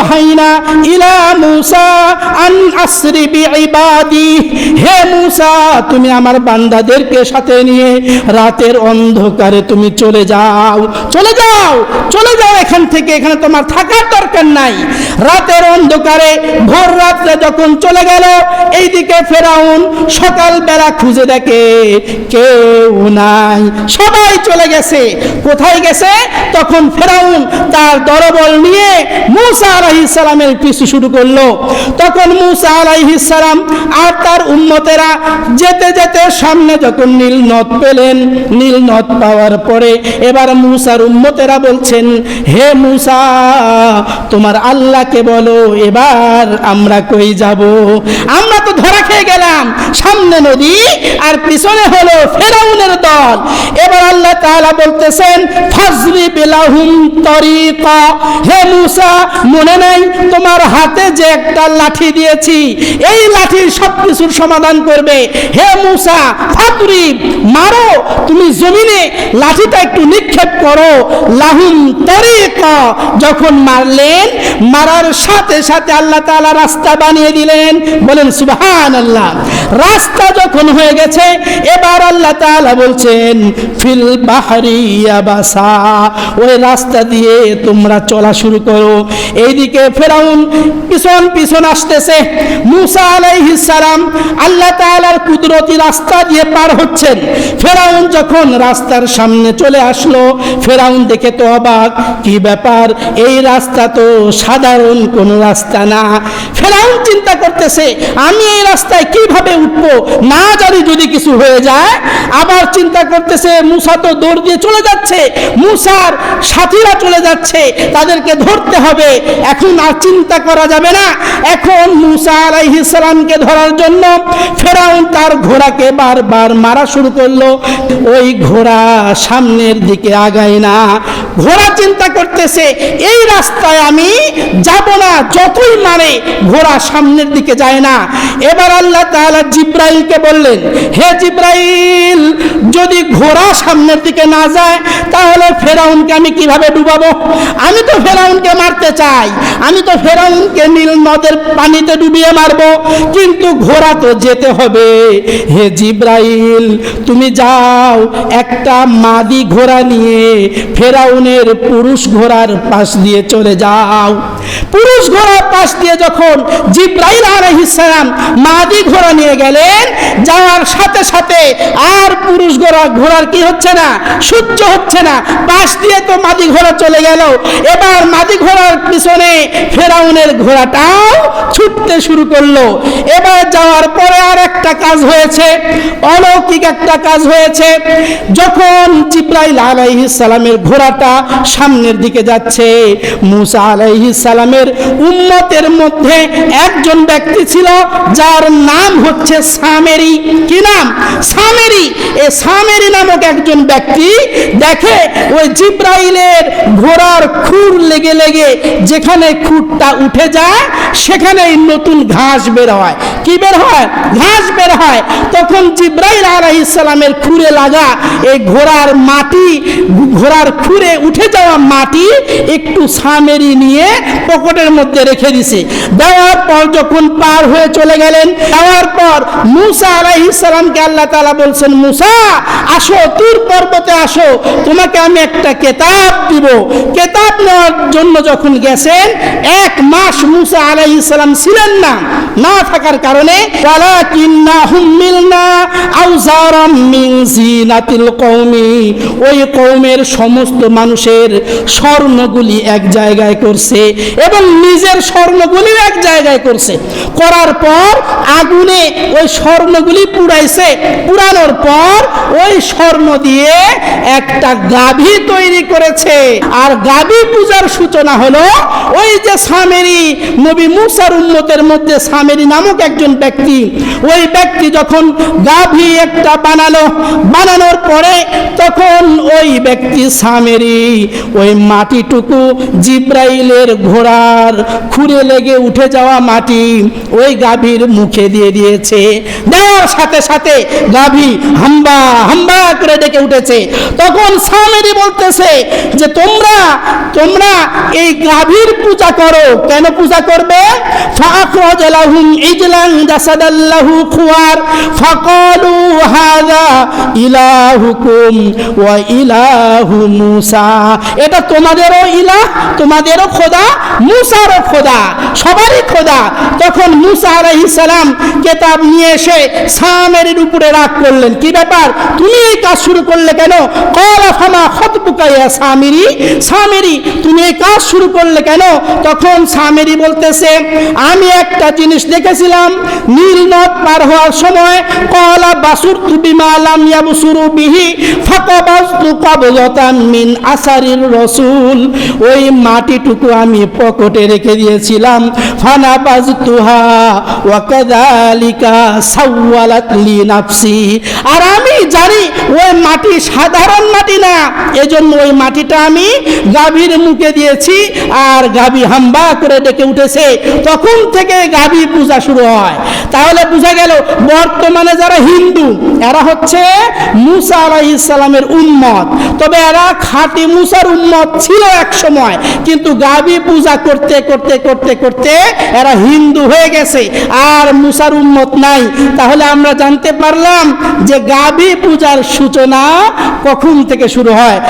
ওহাই হে মুসা, তুমি আমার বান্দাদেরকে সাথে নিয়ে রাতের অন্ধকারে তুমি চলে যাও। চলে যাও চলে যাও এখান থেকে, এখানে তোমার থাকার দরকার নাই। রাতের অন্ধকারে ভোর রাত্রে যখন চলে গেল, এইদিকে ফেরাউন সকাল বেলা খুঁজে দেখে কেউ নাই। সবাই চলে গেছে। কোথায় গেছে? তখন ফেরাউন তার দরবল নিয়ে মুসা আলাইহিস সালামের পিছু শুরু করল। তখন মুসা সালাম আর তার উম্মতেরা যেতে যেতে সামনে যখন নীল নদ পেলেন, নীল নদ পাওয়ার পরে এবার মুসার উম্মতেরা বলছেন, হে মুসা, তোমার আল্লাহকে বলো, এবার আমরা কই যাব? আমরা তো ধরা খেয়ে গেলাম, সামনে নদী আর পিছনে হলো ফেরাউনের দল। এবার আল্লাহ তাআলা বলতেছেন ফাজরি বিলাহুম তরিকা। হে মুসা, মনে নাই তোমার হাতে যে একটা লাঠি দিয়েছি, এই লাঠির সব কিছুর সমাধান করবে। হে মুসা, ফাতুরি, মারো। তুমি জমিনে লাঠিটা একটু নিক্ষেপ করো। লাহুম তরিকা, যখন মারলেন, মারার সাথে সাথে আল্লাহ তাআলা রাস্তা বানিয়ে দিলেন। বলেন সুবহান আল্লাহ রাস্তা যখন হয়ে গেছে, এবার আল্লাহ তাআলা বলছেন, ফিল বাহারি ইয়াবাসা, ওই রাস্তা দিয়ে তোমরা চলা শুরু করো। এইদিকে ফেরাউন পিছন পিছন আসতেছে। মুসা আলাইহিস সালাম আল্লাহ তাআলার কুদরতি রাস্তা দিয়ে পার হচ্ছেন। ফেরাউন যখন রাস্তার সামনে চলে আসলো, ফেরাউন দেখে তো অবাক, কি ব্যাপার? এই রাস্তা তো সাধারণ কোনো রাস্তা না। ফেরাউন চিন্তা করতেছে, আমি এই রাস্তায় কীভাবে উঠবো? না জানি যদি কিছু হয়ে যায়। আবার চিন্তা করতেছে, মুসা তো দৌড় দিয়ে চলে যাচ্ছে। মুসার সাথীরা চলে যাচ্ছে। তাদেরকে ধরতে হবে। এখন আর চিন্তা করা যাবে না। এখন মুসা আলাইহিস সালামকে ধরার জন্য ফেরাউন তার ঘোড়াকে বারবার মারা শুরু করল। ওই ঘোড়া সামনের দিকে আগায় না। ঘোড়া চিন্তা করতেছে, এই রাস্তায় আমি যাব না, যতই মারে ঘোড়া সামনের দিকে যায় না। এবার আল্লাহ তাআলা জিব্রাইলকে বললেন, হে জিব্রাইল, যদি ঘোড়া সামনের দিকে না যায়, তাহলে ফেরাউনকে আমি কীভাবে ডুবাবো? আমি তো ফেরাউনকে মারতে চাই। আমি তো ফেরাউনকে নীল নদের পানিতে ডুবিয়ে মারবো, কিন্তু ঘোড়া তো যেতে হবে। হে জিব্রাইল, তুমি যাও, একটা মাদি ঘোড়া নিয়ে ফেরাউনের পুরুষ ঘোড়ার পাশ দিয়ে চলে যাও। পুরুষ ঘোড়ার পাশ দিয়ে যখন জিব্রাইল আলাইহিস সালাম মাদি ঘোড়া নিয়ে গেলেন, যাওয়ার সাথে সাথে আর পুরুষ ঘোড়া, ঘোড়ার কি হচ্ছে না সহ্য হচ্ছে না, পাশ দিয়ে তো মাদি ঘোড়া চলে গেল। এবার মাদি ঘোড়ার পিছনে ফেরাউনের ঘোড়াটাও ছুটতে শুরু করল। এবার যাওয়ার পরে আর একটা কাজ হয়েছে, অলৌকিক একটা কাজ হয়েছে। যখন জিব্রাইল সালামের ঘোড়াটা সামনের দিকে যাচ্ছে, মুসা সালামের উম্মতের মধ্যে একজন ব্যক্তি ছিল, যার নাম হচ্ছে সামেরি। কি নাম? সামেরি। এ সামেরি নামক একজন ব্যক্তি দেখে ওই জিব্রাইলের ঘোড়ার খুর লেগে লেগে যেখানে খুরটা উঠে যায়, সেখানেই নতুন ঘাস বের হয়। কি বের হয়? ঘাস বের হয়। তখন জিব্রাইল আলাইহিস সালামের খুরে লাগা এই ঘোড়ার মাটি, ঘোড়ার খুরে উঠে যাওয়া মাটি একটু সামেরি নিয়ে পকেটের মধ্যে রেখে দিছে। দেওয়ার পর যখন পার হয়ে চলে গেলেন, দেওয়ার পর মুসা আলাইহিস সালামকে আল্লাহ তাআলা বলছেন, মুসা, আসো, তুর পর্বতে আসো। তোমাকে আমি একটা কেতাব দিব। কেতাব নেওয়ার জন্য যখন গেছেন এক মাস মুসা আলাইহিস সালাম ছিলেন না না থাকার কারণে ওই কওমের সমস্ত মানুষের স্বর্ণগুলি এক জায়গায় করছে এবং নিজের স্বর্ণগুলি এক জায়গায় করছে। করার পর আগুনে ওই স্বর্ণগুলি পুড়াইছে। পুরানোর পর ওই স্বর্ণ দিয়ে একটা গাভী তৈরি করেছে। আর গাভী পূজার সূচনা হলো ওই যে সামেরি, নবী মুসার উম্মতের মধ্যে সামেরি নামক একজন ব্যক্তি, ওই ব্যক্তি যখন গাভী একটা বানালো, বানানোর পরে তখন ওই ব্যক্তি সামেরি, ওই মাটিটুকু জিব্রাইলের ঘোড়ার খুঁড়ে লেগে উঠে যাওয়া মাটি ওই গাভীর মুখে দিয়ে দিয়েছে। দেওয়ার সাথে সাথে গাভী হাম্বা হাম্বা করে ডেকে উঠেছে। তখন সামেরি বলতেছে যে, তোমরা তোমরা এই গাভীর পূজা করো কেন পূজা করবে فأخرج لهم عجلا جسدا له خوار فقالوا هذا إلهكم وإله موسى এটা তোমাদেরও ইলাহ তোমাদেরও খোদা মুসারও খোদা সবারই খোদা তখন মুসা আলাইহিস সালাম কেতাব নিয়ে এসে সামেরির উপরে রাগ করলেন কি ব্যাপার তুমি এই কাজ শুরু করলে কেন কলা ফামা খতবুকা ইয়া সামিরি সামেরি তুমি এই কাজ শুরু করলে কেন? তখন সামেরি বলতেছে, আমি একটা জিনিস দেখেছিলাম, নীল নদ পার হওয়ার সময় কলা বাসুর বিমা আলাম ইয়াবসুরু বিহি ফাকাবাস্তু কবজতাম মিন আসারির রসুল। ওই মাটিটুকু আমি পকেটে রেখে দিয়েছিলাম। ফানা বাজতুহা ওয়া কাযালিকা সাওয়ালাত লি নাফসি। আর আমি জানি ওই মাটি সাধারণ মাটি না, এজন্য ওই মাটিটা আমি গাভীর মুখে দিয়েছি আর গাভী হাম্বা করে ডেকে উঠেছে। তখন থেকে গাভী পূজা শুরু হয়। তাহলে বোঝা গেল বর্তমানে যারা হিন্দু, এরা হচ্ছে মুসা আলাইহিস সালামের উম্মত। তবে এরা খাঁটি মুসার উম্মত ছিল এক সময়, কিন্তু গাভী পূজা করতে করতে করতে করতে এরা হিন্দু হয়ে গেছে। আর মুসার উম্মত নাই। তাহলে আমরা জানতে পারলাম যে গাভী পূজার সূচনা কখন থেকে শুরু হয়?